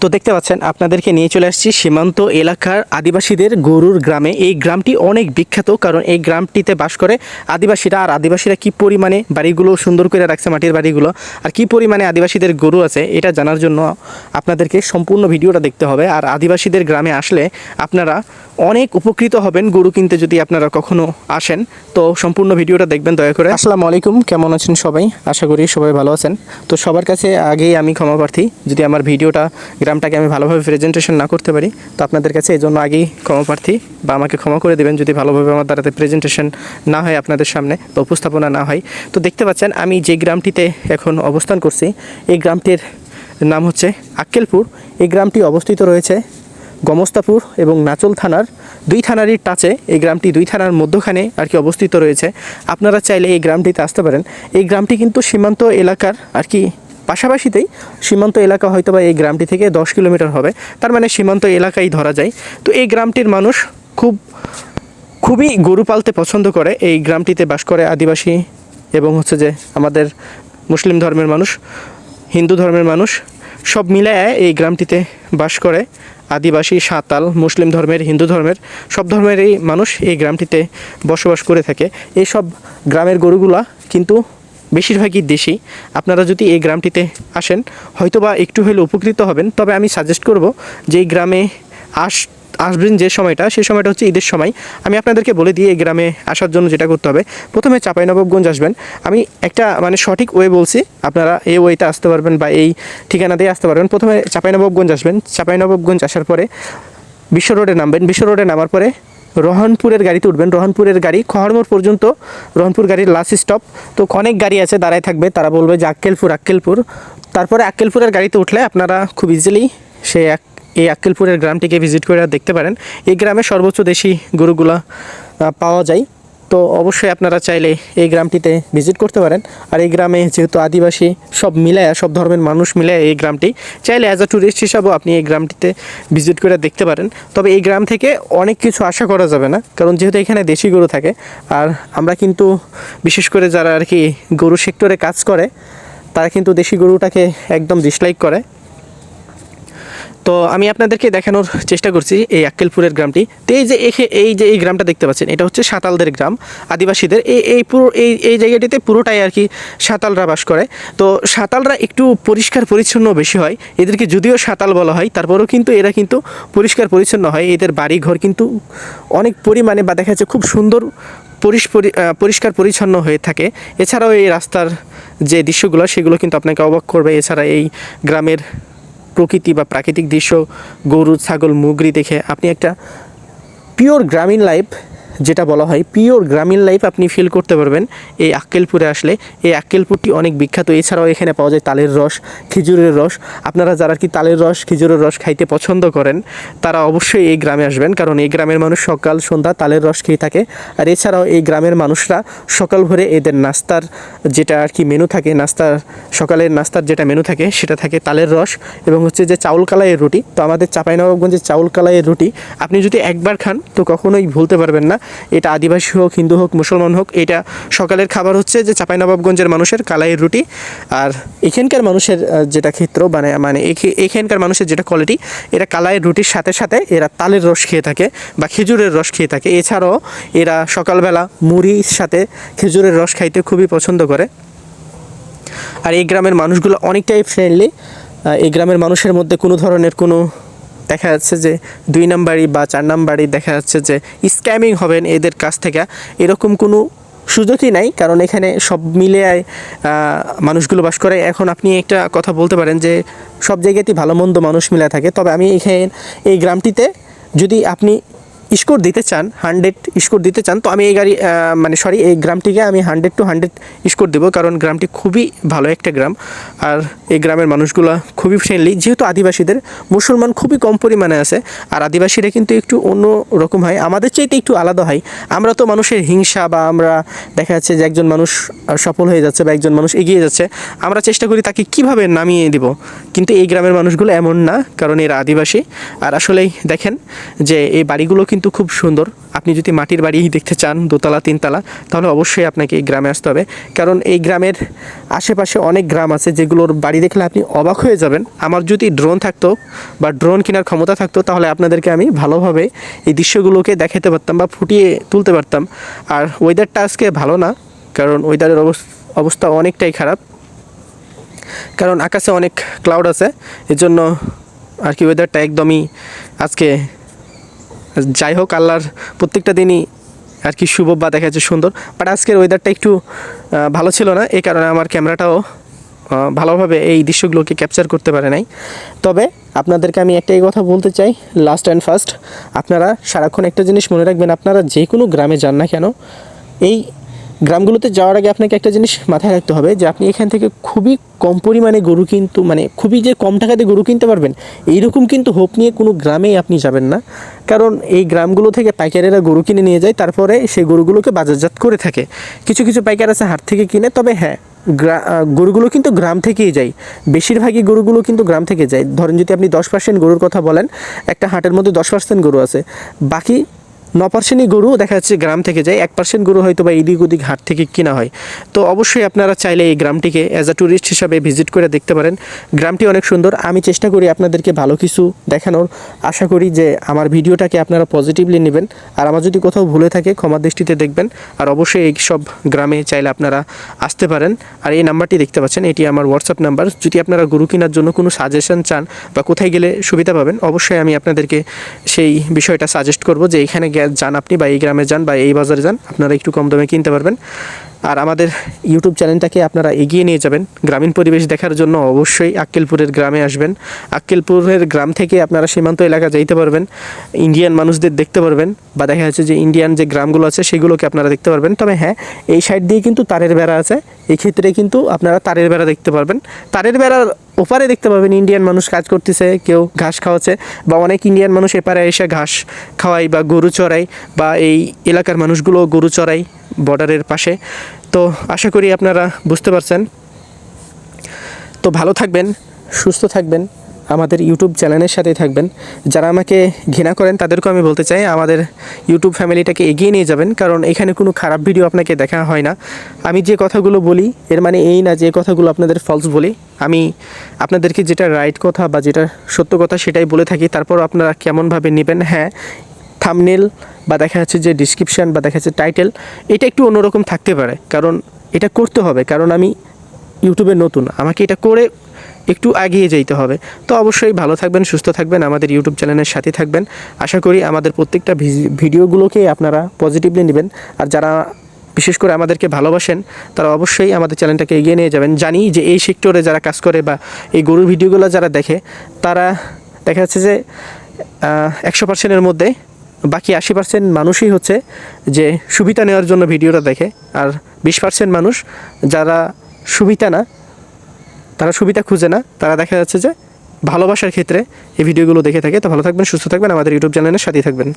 তো দেখতে পাচ্ছেন, আপনাদেরকে নিয়ে চলে আসছি সীমান্ত এলাকার আদিবাসীদের গরুর গ্রামে। এই গ্রামটি অনেক বিখ্যাত, কারণ এই গ্রামটিতে বাস করে আদিবাসীরা। আর আদিবাসীরা কি পরিমাণে বাড়িগুলো সুন্দর করে রাখছে, মাটির বাড়িগুলো? আর কি পরিমাণে আদিবাসীদের গরু আছে, এটা জানার জন্য আপনাদেরকে সম্পূর্ণ ভিডিওটা দেখতে হবে। আর আদিবাসীদের গ্রামে আসলে আপনারা অনেক উপকৃত হবেন গরু কিনতে যদি আপনারা কখনো আসেন। তো সম্পূর্ণ ভিডিওটা দেখবেন, দয়া করে। আসসালামু আলাইকুম, কেমন আছেন সবাই? আশা করি সবাই ভালো আছেন। তো সবার কাছে আগেই আমি ক্ষমা প্রার্থী, যদি আমার ভিডিওটা গ্রামটাকে আমি ভালোভাবে প্রেজেন্টেশন না করতে পারি, তো আপনাদের কাছে এই জন্য আগেই ক্ষমা প্রার্থী বা আমাকে ক্ষমা করে দেবেন যদি ভালোভাবে আমার দ্বারাতে প্রেজেন্টেশন না হয় আপনাদের সামনে বা উপস্থাপনা না হয়। তো দেখতে পাচ্ছেন, আমি যে গ্রামটিতে এখন অবস্থান করছি, এই গ্রামটির নাম হচ্ছে আক্কেলপুর। এই গ্রামটি অবস্থিত রয়েছে গমস্তাপুর এবং নাচল থানার দুই থানারই টাচে। এই গ্রামটি দুই থানার মধ্যখানে আর কি অবস্থিত রয়েছে। আপনারা চাইলে এই গ্রামটিতে আসতে পারেন। এই গ্রামটি কিন্তু সীমান্ত এলাকার আর কি পাশাপাশিতেই সীমান্ত এলাকা হয়তো বা এই গ্রামটি থেকে দশ কিলোমিটার হবে। তার মানে সীমান্ত এলাকাই ধরা যায়। তো এই গ্রামটির মানুষ খুব, খুবই গরু পালতে পছন্দ করে। এই গ্রামটিতে বাস করে আদিবাসী এবং হচ্ছে যে আমাদের মুসলিম ধর্মের মানুষ, হিন্দু ধর্মের মানুষ, সব মিলায় এই গ্রামটিতে বাস করে। আদিবাসী সাঁতাল মুসলিম ধর্মের, হিন্দু ধর্মের, সব ধর্মেরই মানুষ এই গ্রামটিতে বসবাস করে থাকে। এই সব গ্রামের গরুগুলা কিন্তু বেশিরভাগই দেশি। আপনারা যদি এই গ্রামটিতে আসেন, হয়তোবা একটু হলে উপকৃত হবেন। তবে আমি সাজেস্ট করব যে এই গ্রামে আস, আসবেন যে সময়টা সেই সময়টা হচ্ছে ঈদের সময়। আমি আপনাদেরকে বলে দিই, এই গ্রামে আসার জন্য যেটা করতে হবে। প্রথমে চাঁপাইনবাবগঞ্জ আসবেন। আমি একটা মানে সঠিক ওয়ে বলছি, আপনারা এই ওয়েতে আসতে পারবেন বা এই ঠিকানা দিয়ে আসতে পারবেন। প্রথমে চাঁপাইনবাবগঞ্জ আসবেন। চাঁপাইনবাবগঞ্জ আসার পরে বিশ্ব রোডে নামবেন। বিশ্ব রোডে নামার পরে রহনপুরের গাড়িতে উঠবেন। রহনপুরের গাড়ি খহরমোর পর্যন্ত, রহনপুর গাড়ির লাস্ট স্টপ তো অনেক গাড়ি আছে, দাঁড়ায় থাকবে। তারা বলবে যে আক্কেলপুর আক্কেলপুর। তারপরে আক্কেলপুরের গাড়িতে উঠলে আপনারা খুব ইজিলি সেই এক এই আক্কেলপুরের গ্রামটিকে ভিজিট করে দেখতে পারেন। এই গ্রামে সর্বোচ্চ দেশি গরুগুলা পাওয়া যায়। তো অবশ্যই আপনারা চাইলে এই গ্রামটিতে ভিজিট করতে পারেন। আর এই গ্রামে যেহেতু আদিবাসী সব মিলায়, সব ধর্মের মানুষ মিলায় এই গ্রামটি, চাইলে অ্যাজ আ ট্যুরিস্ট হিসাবেও আপনি এই গ্রামটিতে ভিজিট করে দেখতে পারেন। তবে এই গ্রাম থেকে অনেক কিছু আশা করা যাবে না, কারণ যেহেতু এখানে দেশি গরু থাকে, আর আমরা কিন্তু বিশেষ করে যারা আর কি গরু সেক্টরে কাজ করে, তারা কিন্তু দেশি গরুটাকে একদম ডিসলাইক করে। তো আমি আপনাদেরকে দেখানোর চেষ্টা করছি এই আক্কেলপুরের গ্রামটি। তো এই যে এই যে এই গ্রামটা দেখতে পাচ্ছেন, এটা হচ্ছে সাঁতালদের গ্রাম, আদিবাসীদের। এই এই পুরো, এই এই জায়গাটিতে পুরোটাই আর কি সাঁতালরা বাস করে। তো সাঁতালরা একটু পরিষ্কার পরিচ্ছন্ন বেশি হয়। এদেরকে যদিও সাঁতাল বলা হয়, তারপরেও কিন্তু এরা কিন্তু পরিষ্কার পরিচ্ছন্ন হয়। এদের বাড়ি ঘর কিন্তু অনেক পরিমাণে বা দেখা যাচ্ছে খুব সুন্দর পরিষ্কার পরিচ্ছন্ন হয়ে থাকে। এছাড়াও এই রাস্তার যে দৃশ্যগুলো, সেগুলো কিন্তু আপনাকে অবাক করবে। এছাড়া এই গ্রামের প্রকৃতি বা প্রাকৃতিক দৃশ্য গরু ছাগল মুগরি দেখে আপনি একটা পিওর গ্রামীণ লাইফ যেটা বলা হয় পিওর গ্রামীণ লাইফ আপনি ফিল করতে পারবেন। এই আক্কেলপুরে আসলে এই আক্কেলপুরটি অনেক বিখ্যাত। এছাড়াও এখানে পাওয়া যায় তালের রস, খেজুরের রস। আপনারা যারা কি তালের রস, খেজুরের রস খাইতে পছন্দ করেন, তারা অবশ্যই এই গ্রামে আসবেন। কারণ এই গ্রামের মানুষ সকাল, সন্ধ্যা তালের রস খেয়ে থাকে। আর এছাড়াও এই গ্রামের মানুষরা সকাল ভোরে এদের নাস্তার যেটা আর কি মেনু থাকে, নাস্তার, সকালের নাস্তার যেটা মেনু থাকে, সেটা থাকে তালের রস এবং হচ্ছে যে চাউল কালাইয়ের রুটি। তো আমাদের চাঁপাইনবাবগঞ্জের চাউল কালাইয়ের রুটি আপনি যদি একবার খান, তো কখনোই ভুলতে পারবেন না। এটা আদিবাসী হোক, হিন্দু হোক, মুসলমান হোক, এটা সকালের খাবার হচ্ছে যে চাঁপাইনবাবগঞ্জের মানুষের কালাইয়ের রুটি। আর এখানকার মানুষের যেটা ক্ষেত্র মানে মানে এখে- এখানকার মানুষের যেটা কোয়ালিটি এরা কালাইয়ের রুটির সাথে সাথে এরা তালের রস খেয়ে থাকে বা খেজুরের রস খেয়ে থাকে। এছাড়াও এরা সকালবেলা মুড়ির সাথে খেজুরের রস খাইতে খুবই পছন্দ করে। আর এই গ্রামের মানুষগুলো অনেকটাই ফ্রেন্ডলি এই গ্রামের মানুষের মধ্যে কোনো ধরনের কোনো দেখা যাচ্ছে যে দুই নাম্বারই বা চার নাম্বারই দেখা যাচ্ছে যে স্ক্যামিং হবেন এদের কাছ থেকে। এরকম কোনো সুযোগই নাই, কারণ এখানে সব মিলে মানুষগুলো বাস করে। এখন আপনি একটা কথা বলতে পারেন যে সব জায়গাতেই ভালো মন্দ মানুষ মিলে থাকে। তবে আমি এখানে এই গ্রামটিতে যদি আপনি স্কোর দিতে চান, হান্ড্রেড স্কোর দিতে চান, তো আমি এই গাড়ি মানে সরি এই গ্রামটিকে আমি হান্ড্রেড টু হান্ড্রেড স্কোর দেবো, কারণ গ্রামটি খুবই ভালো একটা গ্রাম। আর এই গ্রামের মানুষগুলো খুবই ফ্রেন্ডলি যেহেতু আদিবাসীদের, মুসলমান খুবই কম পরিমাণে আছে, আর আদিবাসীরা কিন্তু একটু অন্য রকম হয়, আমাদের চাইতে একটু আলাদা হয়। আমরা তো মানুষের হিংসা বা আমরা দেখা যাচ্ছে যে একজন মানুষ সফল হয়ে যাচ্ছে বা একজন মানুষ এগিয়ে যাচ্ছে, আমরা চেষ্টা করি তাকে কীভাবে নামিয়ে দিব। কিন্তু এই গ্রামের মানুষগুলো এমন না, কারণ এরা আদিবাসী। আর আসলেই দেখেন যে এই বাড়িগুলো কিন্তু কিন্তু খুব সুন্দর। আপনি যদি মাটির বাড়ি দেখতে চান, দোতলা, তিনতলা, তাহলে অবশ্যই আপনাকে এই গ্রামে আসতে হবে। কারণ এই গ্রামের আশেপাশে অনেক গ্রাম আছে যেগুলোর বাড়ি দেখলে আপনি অবাক হয়ে যাবেন। আমার যদি ড্রোন থাকতো বা ড্রোন কেনার ক্ষমতা থাকতো, তাহলে আপনাদেরকে আমি ভালোভাবে এই দৃশ্যগুলোকে দেখাতে পারতাম বা ফুটিয়ে তুলতে পারতাম। আর ওয়েদারটা আজকে ভালো না, কারণ ওয়েদারের অবস্থা অনেকটাই খারাপ। কারণ আকাশে অনেক ক্লাউড আছে, এজন্য আর কি ওয়েদারটা একদমই আজকে যাই হোক, আল্লাহর প্রত্যেকটা দিনই আর কি শুভ বা দেখা যাচ্ছে সুন্দর। বাট আজকের ওয়েদারটা একটু ভালো ছিল না, এই কারণে আমার ক্যামেরাটাও ভালোভাবে এই দৃশ্যগুলোকে ক্যাপচার করতে পারে নাই। তবে আপনাদেরকে আমি একটাই কথা বলতে চাই লাস্ট অ্যান্ড ফার্স্ট আপনারা সারাক্ষণ একটা জিনিস মনে রাখবেন, আপনারা যে কোনো গ্রামে যান না কেন, এই গ্রামগুলোতে যাওয়ার আগে আপনাকে একটা জিনিস মাথায় রাখতে হবে যে আপনি এখান থেকে খুবই কম পরিমাণে গরু কিন্তু মানে খুবই যে কম টাকাতে গরু কিনতে পারবেন, এইরকম কিন্তু হোপ নিয়ে কোনো গ্রামেই আপনি যাবেন না। কারণ এই গ্রামগুলো থেকে পাইকারেরা গরু কিনে নিয়ে যায়, তারপরে সেই গরুগুলোকে বাজারজাত করে থাকে। কিছু কিছু পাইকার আছে হাট থেকে কিনে, তবে হ্যাঁ গ্রা- গরুগুলো কিন্তু গ্রাম থেকেই যায়। বেশিরভাগই গরুগুলো কিন্তু গ্রাম থেকে যায়। ধরেন যদি আপনি দশ পার্সেন্ট গরুর কথা বলেন, একটা হাটের মধ্যে দশ পার্সেন্ট গরু আছে। বাকি ন পার্সেন্টই গরু দেখা যাচ্ছে গ্রাম থেকে যায় এক পার্সেন্ট গরু হয়তো বা এদিক ওদিক হাট থেকে কিনা হয়। তো অবশ্যই আপনারা চাইলে এই গ্রামটিকে অ্যাজ আ ট্যুরিস্ট হিসাবে ভিজিট করে দেখতে পারেন। গ্রামটি অনেক সুন্দর। আমি চেষ্টা করি আপনাদেরকে ভালো কিছু দেখানোর। আশা করি যে আমার ভিডিওটাকে আপনারা পজিটিভলি নেবেন। আর আমার যদি কোথাও ভুলে থাকে, ক্ষমা দৃষ্টিতে দেখবেন। আর অবশ্যই এই সব গ্রামে চাইলে আপনারা আসতে পারেন। আর এই নাম্বারটি দেখতে পাচ্ছেন, এটি আমার হোয়াটসঅ্যাপ নাম্বার। যদি আপনারা গরু কেনার জন্য কোনো সাজেশন চান বা কোথায় গেলে সুবিধা পাবেন, অবশ্যই আমি আপনাদেরকে সেই বিষয়টা সাজেস্ট করব যে এখানে যান আপনি বা এই গ্রামে যান বা এই বাজারে যান, আপনারা একটু কম দামে কিনতে পারবেন। আর আমাদের ইউটিউব চ্যানেলটাকে আপনারা এগিয়ে নিয়ে যাবেন। গ্রামীণ পরিবেশ দেখার জন্য অবশ্যই আক্কেলপুরের গ্রামে আসবেন। আক্কেলপুরের গ্রাম থেকে আপনারা সীমান্ত এলাকা যাইতে পারবেন ইন্ডিয়ান মানুষদের দেখতে পারবেন বা দেখা যাচ্ছে যে ইন্ডিয়ান যে গ্রামগুলো আছে সেগুলোকে আপনারা দেখতে পারবেন। তবে হ্যাঁ এই সাইড দিয়ে কিন্তু তারের বেড়া আছে। এক্ষেত্রে কিন্তু আপনারা তারের বেড়া দেখতে পারবেন। তারের বেড়ার ওপারে দেখতে পাবেন ইন্ডিয়ান মানুষ কাজ করতেছে, কেউ ঘাস খাওয়াচ্ছে বা অনেক ইন্ডিয়ান মানুষ এপারে এসে ঘাস খাওয়ায় বা গরু চড়ায় বা এই এলাকার মানুষগুলো গরু চড়ায় বর্ডারের পাশে। তো আশা করি আপনারা বুঝতে পারছেন। তো ভালো থাকবেন, সুস্থ থাকবেন। আমাদের ইউটিউব চ্যানেলের সাথেই থাকবেন। যারা আমাকে ঘৃণা করেন, তাদেরকেও আমি বলতে চাই, আমাদের ইউটিউব ফ্যামিলিটাকে এগিয়ে নিয়ে যাবেন, কারণ এখানে কোনো খারাপ ভিডিও আপনাকে দেখা হয় না। আমি যে কথাগুলো বলি, এর মানে এই না যে কথাগুলো আপনাদের ফলস বলি। আমি আপনাদেরকে যেটা রাইট কথা বা যেটা সত্য কথা সেটাই বলে থাকি। তারপর আপনারা কেমনভাবে নেবেন? হ্যাঁ থামনেল বা দেখা যাচ্ছে যে ডিসক্রিপশান বা দেখা যাচ্ছে টাইটেল এটা একটু অন্যরকম থাকতে পারে। কারণ এটা করতে হবে। কারণ আমি ইউটিউবে নতুন। আমাকে এটা করে একটু এগিয়ে যেতে হবে। তো অবশ্যই ভালো থাকবেন, সুস্থ থাকবেন, আমাদের ইউটিউব চ্যানেলের সাথে থাকবেন। আশা করি আমাদের প্রত্যেকটা ভিজি- ভিডিওগুলোকে আপনারা পজিটিভলি নেবেন। আর যারা বিশেষ করে আমাদেরকে ভালোবাসেন, তারা অবশ্যই আমাদের চ্যানেলটাকে এগিয়ে নিয়ে যাবেন। জানি যে এই সেক্টরে যারা কাজ করে বা এই গরুর ভিডিওগুলো যারা দেখে, তারা দেখা যাচ্ছে যে একশো পার্সেন্টের মধ্যে, বাকি আশি পার্সেন্ট মানুষই হচ্ছে যে সুবিধা নেওয়ার জন্য ভিডিওটা দেখে। আর বিশ পার্সেন্ট মানুষ যারা সুবিধা না তারা সুবিধা খুঁজে না, তারা দেখা যাচ্ছে যে ভালোবাসার ক্ষেত্রে এই ভিডিওগুলো দেখে থাকে। তো ভালো থাকবেন, সুস্থ থাকবেন, আমাদের ইউটিউব চ্যানেলের সাথেই থাকবেন।